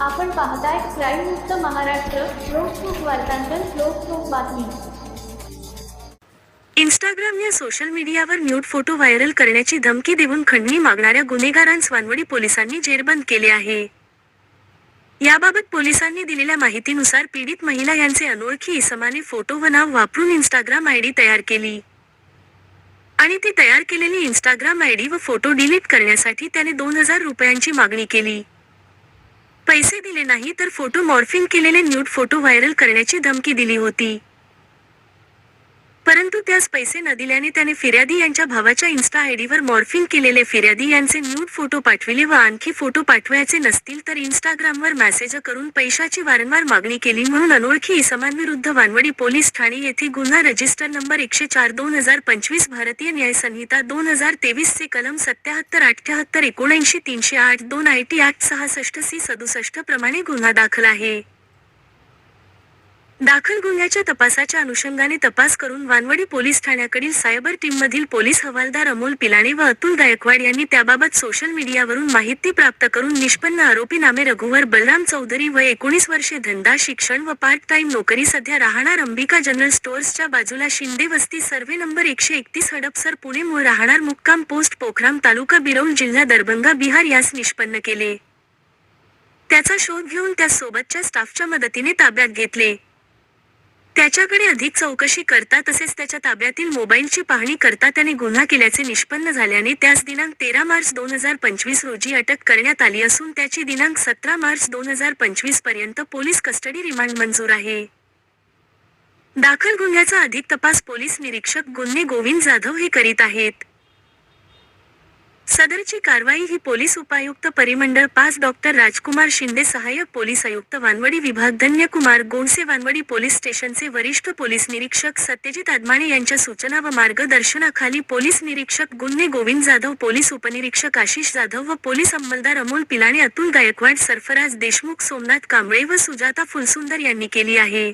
आपण पाहताय क्राईम मुक्त महाराष्ट्र लोकसुख वार्तांकन लोकसुख बातमी. इंस्टाग्राम या सोशल मीडियावर न्यूड फोटो व्हायरल करण्याची धमकी देऊन खंडणी मागणाऱ्या गुन्हेगारांस वानवडी पोलिसांनी जेरबंद केले आहे. याबाबत पोलिसांनी दिलेल्या माहितीनुसार पीडित महिला यांचे अनोळखी इसमाने फोटो व नाव वापरून इंस्टाग्राम आयडी तयार केली. आणि ती तयार केलेली इंस्टाग्राम आयडी व फोटो डिलीट करण्यासाठी त्याने दोन हजार रुपयांची मागणी केली. पैसे दिले नाही तर फोटो मॉर्फिंग केलेले न्यूड फोटो व्हायरल करण्याची धमकी दिली होती. परंतु त्यास पैसे न दिल्याने त्याने फिर्यादी यांच्या भावाच्या इन्स्टा आयडीवर मॉर्फिंग केलेले फिर्यादी यांचे न्यूड फोटो पाठविले व आणखी फोटो पाठवायचे नसतील तर इंस्टाग्रामवर मेसेज करून पैशाची वारंवार मागणी केली म्हणून अनोळखी इसमांविरुद्ध वानवडी पोलीस ठाणे येथे गुन्हा रजिस्टर नंबर एकशे चार दोन हजार पंचवीस भारतीय न्याय संहिता दोन हजार तेवीस चे कलम सत्याहत्तर अठ्याहत्तर एकोणऐंशी तीनशे आठ दोन आय टी आठ सहासष्ट सी सदुसष्ट प्रमाणे गुन्हा दाखल आहे. दाखल गुन्ह्याच्या तपासाच्या अनुषंगाने तपास करून वानवडी पोलीस ठाण्याकडील सायबर टीममधील पोलीस हवालदार अमोल पिलाणे व अतुल गायकवाड यांनी त्याबाबत सोशल मीडियावरून माहिती प्राप्त करून निष्पन्न आरोपी नामे रघुवर बलराम चौधरी व एकोणीस वर्षे धंदा शिक्षण व पार्ट टाइम नोकरी सध्या राहणार अंबिका जनरल स्टोअर्सच्या बाजूला शिंदे वस्ती सर्व्हे नंबर एकशे एकतीस हडपसर पुणे मूळ राहणार मुक्काम पोस्ट पोखराम तालुका बिरौल जिल्हा दरभंगा बिहार यास निष्पन्न केले. त्याचा शोध घेऊन त्या सोबतच्या स्टाफच्या मदतीने ताब्यात घेतले. त्याच्याकडे अधिक चौकशी करता तसेच त्याच्या ताब्यातील मोबाईलची पाहणी करता त्याने गुन्हा केल्याचे निष्पन्न झाल्याने त्यास दिनांक तेरा मार्च दोन हजार पंचवीस रोजी अटक करण्यात आली असून त्याची दिनांक सतरा मार्च दोन हजार पंचवीसपर्यंत पोलीस कस्टडी रिमांड मंजूर आहे. दाखल गुन्ह्याचा अधिक तपास पोलीस निरीक्षक गुन्हे गोविंद जाधव हे करीत आहेत. सदरची कारवाई ही पोलीस उपायुक्त परिमंडळ पाच डॉक्टर राजकुमार शिंदे सहाय्यक पोलीस आयुक्त वानवडी विभाग धन्यकुमार गोंडसे वानवडी पोलीस स्टेशनचे वरिष्ठ पोलीस निरीक्षक सत्यजित आदमाणे यांच्या सूचना व मार्गदर्शनाखाली पोलीस निरीक्षक गुन्हे गोविंद जाधव पोलीस उपनिरीक्षक आशिष जाधव व पोलीस अंमलदार अमोल पिलाणे अतुल गायकवाड सरफराज देशमुख सोमनाथ कांबळे व सुजाता फुलसुंदर यांनी केली आहे.